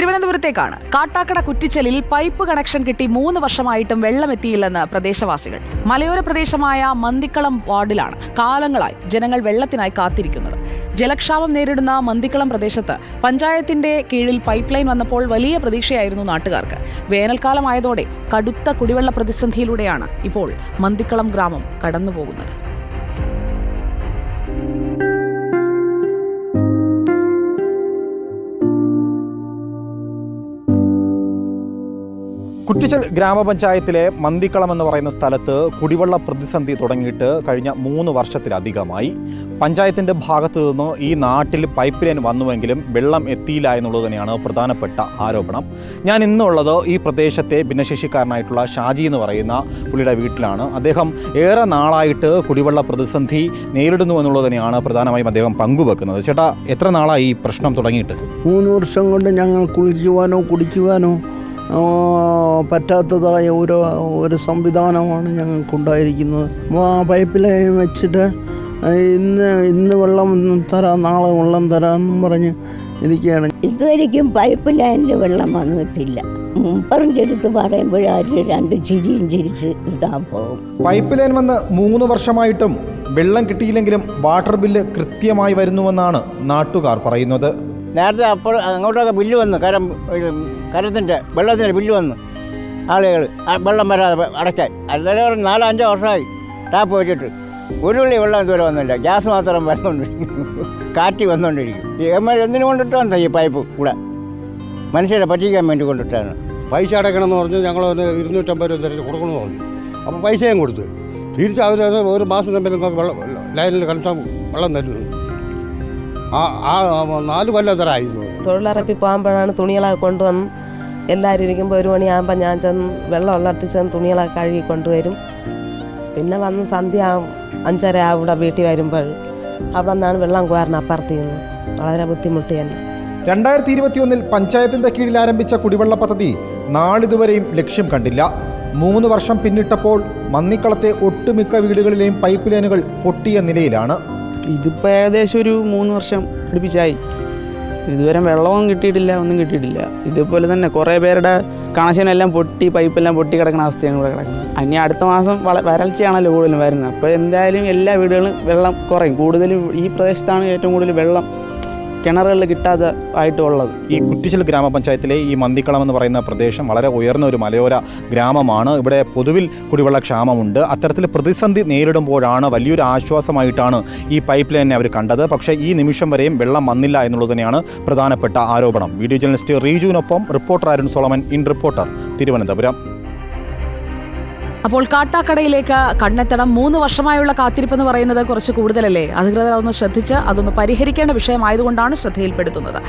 തിരുവനന്തപുരത്തേക്കാണ്. കാട്ടാക്കട കുറ്റിച്ചലിൽ pipe connection കിട്ടി മൂന്ന് വർഷമായിട്ടും വെള്ളമെത്തിയില്ലെന്ന് പ്രദേശവാസികൾ. മലയോര പ്രദേശമായ മന്തിക്കളം വാർഡിലാണ് കാലങ്ങളായി ജനങ്ങൾ വെള്ളത്തിനായി കാത്തിരിക്കുന്നത്. ജലക്ഷാമം നേരിടുന്ന മന്തിക്കളം പ്രദേശത്ത് പഞ്ചായത്തിന്റെ കീഴിൽ പൈപ്പ് ലൈൻ വന്നപ്പോൾ വലിയ പ്രതീക്ഷയായിരുന്നു നാട്ടുകാർക്ക്. വേനൽക്കാലമായതോടെ കടുത്ത കുടിവെള്ള പ്രതിസന്ധിയിലൂടെയാണ് ഇപ്പോൾ മന്തിക്കളം ഗ്രാമം കടന്നുപോകുന്നത്. കുറ്റിച്ചൽ ഗ്രാമപഞ്ചായത്തിലെ മന്തിക്കളം എന്ന് പറയുന്ന സ്ഥലത്ത് കുടിവെള്ള പ്രതിസന്ധി തുടങ്ങിയിട്ട് കഴിഞ്ഞ മൂന്ന് വർഷത്തിലധികമായി. പഞ്ചായത്തിന്റെ ഭാഗത്ത് നിന്ന് ഈ നാട്ടിൽ പൈപ്പ് ലൈൻ വന്നുവെങ്കിലും വെള്ളം എത്തിയില്ല എന്നുള്ളത് തന്നെയാണ് പ്രധാനപ്പെട്ട ആരോപണം. ഞാൻ ഇന്നുള്ളത് ഈ പ്രദേശത്തെ ഭിന്നശേഷിക്കാരനായിട്ടുള്ള ഷാജി എന്ന് പറയുന്ന പുള്ളിയുടെ വീട്ടിലാണ്. അദ്ദേഹം ഏറെ നാളായിട്ട് കുടിവെള്ള പ്രതിസന്ധി നേരിടുന്നു എന്നുള്ളത് തന്നെയാണ് പ്രധാനമായും അദ്ദേഹം പങ്കുവെക്കുന്നത്. ചേട്ടാ എത്ര നാളായി ഈ പ്രശ്നം തുടങ്ങിയിട്ട്? മൂന്ന് വർഷം കൊണ്ട് ഞങ്ങൾ കുളിക്കുവാനോ കുടിക്കുവാനോ പറ്റാത്തതായ ഒരു ഒരു സംവിധാനമാണ് ഞങ്ങൾക്കുണ്ടായിരിക്കുന്നത്. അപ്പോൾ ആ പൈപ്പ് ലൈൻ വെച്ചിട്ട് ഇന്ന് ഇന്ന് വെള്ളം തരാം നാളെ വെള്ളം തരാമെന്നും പറഞ്ഞ് ഇരിക്കുകയാണ്. ഇതുവരെയ്ക്കും പൈപ്പ് ലൈനിൽ വെള്ളം വന്നിട്ടില്ല. മുമ്പറിന്റെ അടുത്ത് പറയുമ്പോഴാര് രണ്ട് ചിരിയും ചിരിച്ച് ഇതാ പോകും. പൈപ്പ് ലൈൻ വന്ന് മൂന്ന് വർഷമായിട്ടും വെള്ളം കിട്ടിയില്ലെങ്കിലും വാട്ടർ ബില്ല് കൃത്യമായി വരുന്നുവെന്നാണ് നാട്ടുകാർ പറയുന്നത്. നേരത്തെ അപ്പോൾ അങ്ങോട്ടൊക്കെ ബില്ല് വന്നു കരം കരത്തിന്റെ വെള്ളത്തിന്റെ ബില്ല് വന്നു. ആളുകൾ വെള്ളം വരാതെ അടയ്ക്കാൻ. അല്ലാതെ ഒരു നാലോ അഞ്ചോ വർഷമായി ടാപ്പ് വെച്ചിട്ട്. ഒരു തുള്ളി വെള്ളം ഇതുവരെ വന്നില്ല. ഗ്യാസ് മാത്രം വന്നുകൊണ്ടിരിക്കും കാറ്റ് വന്നുകൊണ്ടിരിക്കും ഈ എം എൽ എന്തിനു കൊണ്ടിട്ടാണ് ഈ പൈപ്പ് കൂടെ മനുഷ്യരെ പറ്റിക്കാൻ വേണ്ടി കൊണ്ടിട്ടാണ്. പൈസ അടയ്ക്കണമെന്ന് പറഞ്ഞ് ഞങ്ങൾ ഒരു ഇരുന്നൂറ്റമ്പത് രൂപ തരത്തിൽ കൊടുക്കണമെന്ന് പറഞ്ഞു. അപ്പോൾ പൈസയും കൊടുത്ത്. തിരിച്ച് അവർ ഒരു മാസം തമ്മിൽ ലൈനിൽ കണക്ഷൻ വെള്ളം തരുന്നു. ആ ആ നാല് കൊല്ലത്തരായിരുന്നു തൊഴിലുറപ്പിൽ പോകുമ്പോഴാണ് തുണികളൊക്കെ കൊണ്ടുവന്ന് എല്ലാവരും ഇരിക്കുമ്പോൾ ഒരു മണിയാകുമ്പോൾ ഞാൻ ചെന്ന് വെള്ളം ഉള്ളടത്ത് ചെന്ന് തുണികളൊക്കെ കഴുകി കൊണ്ടുവരും. പിന്നെ വന്ന് സന്ധ്യ അഞ്ചര ആവും ഇവിടെ വീട്ടിൽ വരുമ്പോൾ. അവിടെ നിന്നാണ് വെള്ളം കോരണം അപ്പുറത്ത് നിന്ന്. വളരെ ബുദ്ധിമുട്ടി തന്നെ. രണ്ടായിരത്തി ഇരുപത്തിയൊന്നിൽ പഞ്ചായത്തിന്റെ കീഴിൽ ആരംഭിച്ച കുടിവെള്ള പദ്ധതി നാളിതുവരെയും ലക്ഷ്യം കണ്ടില്ല. മൂന്ന് വർഷം പിന്നിട്ടപ്പോൾ മന്നിക്കളത്തെ ഒട്ടുമിക്ക വീടുകളിലെയും പൈപ്പ് ലൈനുകൾ പൊട്ടിയ നിലയിലാണ്. ഇതിപ്പോൾ ഏകദേശം ഒരു മൂന്ന് വർഷം അടുപ്പിച്ചായി. ഇതുവരെ വെള്ളവും കിട്ടിയിട്ടില്ല ഒന്നും കിട്ടിയിട്ടില്ല. ഇതുപോലെ തന്നെ കുറേ പേരുടെ കണക്ഷനെല്ലാം പൊട്ടി പൈപ്പെല്ലാം പൊട്ടി കിടക്കുന്ന അവസ്ഥയാണ് ഇവിടെ കിടക്കുന്നത്. ഇനി അടുത്ത മാസം വരൾച്ചയാണല്ലോ കൂടുതലും വരുന്നത്. അപ്പോൾ എന്തായാലും എല്ലാ വീടുകളും വെള്ളം കുറയും. കൂടുതലും ഈ പ്രദേശത്താണ് ഏറ്റവും കൂടുതൽ വെള്ളം കിണറുകളിൽ കിട്ടാതെ ആയിട്ടുള്ളത് ഈ കുറ്റിച്ചൽ ഗ്രാമപഞ്ചായത്തിലെ ഈ മന്തിക്കളം എന്ന് പറയുന്ന പ്രദേശം വളരെ ഉയർന്ന ഒരു മലയോര ഗ്രാമമാണ്. ഇവിടെ പൊതുവിൽ കുടിവെള്ള ക്ഷാമമുണ്ട്. അത്തരത്തിൽ പ്രതിസന്ധി നേരിടുമ്പോഴാണ് വലിയൊരു ആശ്വാസമായിട്ടാണ് ഈ പൈപ്പ് ലൈനെ അവർ കണ്ടത്. പക്ഷേ ഈ നിമിഷം വരെയും വെള്ളം വന്നില്ല എന്നുള്ളത് തന്നെയാണ് പ്രധാനപ്പെട്ട ആരോപണം. Video journalist റീജുവിനൊപ്പം reporter Arun Solomon. In reporter Thiruvananthapuram. അപ്പോൾ കാട്ടാക്കടയിലേക്ക് കണ്ണെത്തണം. മൂന്ന് വർഷമായുള്ള കാത്തിരിപ്പ് എന്ന് പറയുന്നത് കുറച്ച് കൂടുതലല്ലേ? അധികൃതർ അതൊന്ന് ശ്രദ്ധിച്ച് അതൊന്ന് പരിഹരിക്കേണ്ട വിഷയമായതുകൊണ്ടാണ് ശ്രദ്ധയിൽപ്പെടുത്തുന്നത്.